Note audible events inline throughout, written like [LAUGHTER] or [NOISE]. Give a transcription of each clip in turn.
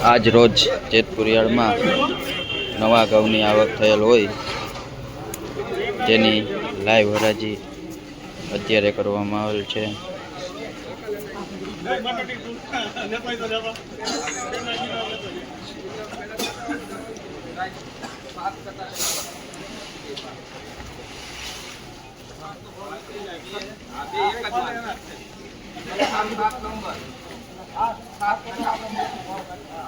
આજ રોજ જેતપુરિયાળમાં નવા ઘઉંની આવક થયેલ હોય તેની લાઈવ હરાજી અત્યારે કરવામાં આવેલ છે.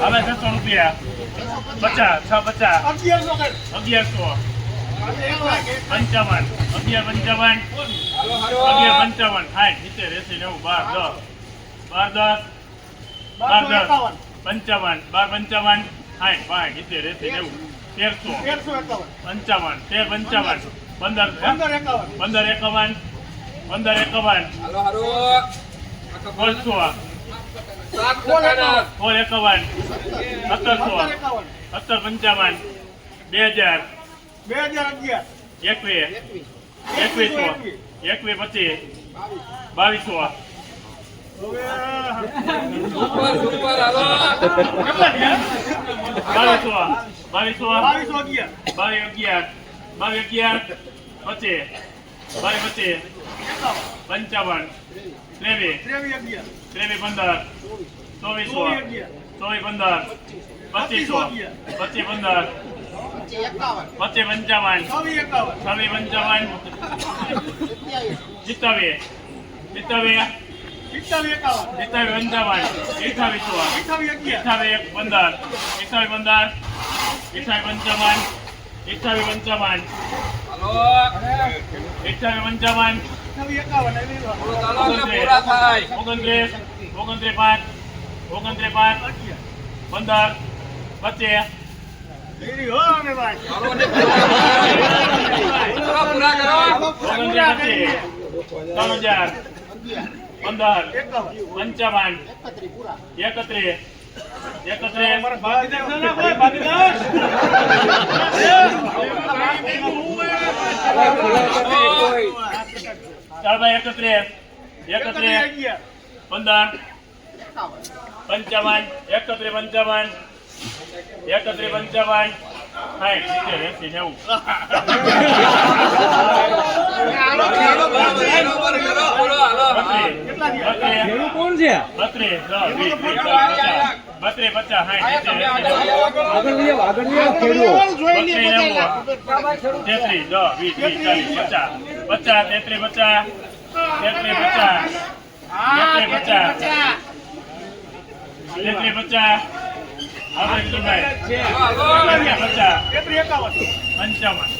હવે છસો રૂપિયા. પચાસ છ પચાસ. અગિયારસો પંચાવન. અગિયાર પંચાવન. અગિયાર પંચાવન. સાઠ સિત્તેર એસી નેવું બાર દસ. બાર દસ. બાર દસ. પંચાવન. બાર પંચાવન. સાઠ પાંચ સિત્તેર એસી નેવું તેરસો. પંચાવન તેર પંચાવન. પંદર. હે? પંદર એકાવન. પંદર એકાવન. સોળસો સોળ એકાવન. સત્તરસો. સત્તર પંચાવન. બે હજાર. બે હજાર અગિયાર. એકવીસ. એકવીસો. એકવીસ. પચીસ. બાવીસો. બાવીસો બાવીસો બાવીસો અગિયાર બાવીસ અગિયાર બાવીસ અગિયાર પચીસ બાવીસ પચીસ પંચાવન ત્રેવીસ ત્રેવીસ પંદર ચોવીસો ચોવીસ પંદર પચીસો પચીસ પંદર પચીસ પંચાવન છવ્વીસ પંચાવન સિત્તાવીસ સિત્તાવીસ સિત્તાવીસ પંચાવન અઠાવીસો અઠાવીસ અગિયાર એક પંદર અઠાવીસ પંદર અઠાવીસ પંચાવન અઠાવીસ પંચાવન અઠાવીસ પંચાવન. ઓગણત્રીસ ઓગણત્રીસ પાંચ ઓગણત્રીસ પાંચ પંદર પચીસ ત્રણ હજાર પંદર પંચાવન એકત્રીસ એકત્રીસ એકત્રીસ. પંદર પંચાવન એકત્રીસ પંચાવન એકત્રીસ પંચાવન. સાઠ સિત્તેર એસી નેવું [LAUGHS] બત્રીસ કોણ છે? બત્રીસ વીસ બત્રીસ પચાસ આગળ લઈ આવો, આગળ લઈ આવો, ખેડૂત. તેત્રીસ દસ વીસ ત્રીસ ચાલીસ પચાસ. પચાસ તેત્રીસ પચાસ. તેત્રીસ પચાસ. તેત્રીસ પચાસ. તેત્રીસ પચાસ. હવે પચાસ. પંચાવન.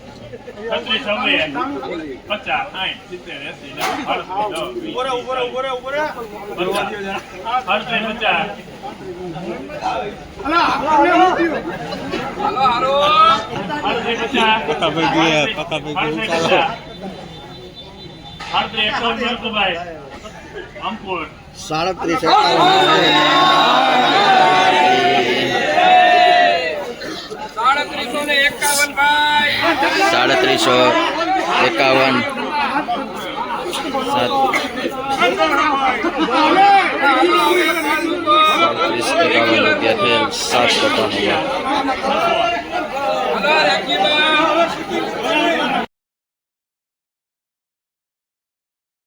છત્રીસ છત્રીસ દસ વીસ ત્રીસ છત્રીસ ને આવો વિનુભાઈ, યો જરીક. સીધા જેવો હાલો ખંડીભાઈ જઈને છત્રીસ ને છત્રીસ ને છત્રીસ ને કરતા કરો. છત્રીસ છવ્વીસ પચાસ સાઠ સિત્તેર એસી સાડત્રીસ સાડત્રીસો ને એકાવન ભાઈ સાડત્રીસો એકાવન. સાડત્રીસ એકાવન રૂપિયા થયેલ સાત ટકાનું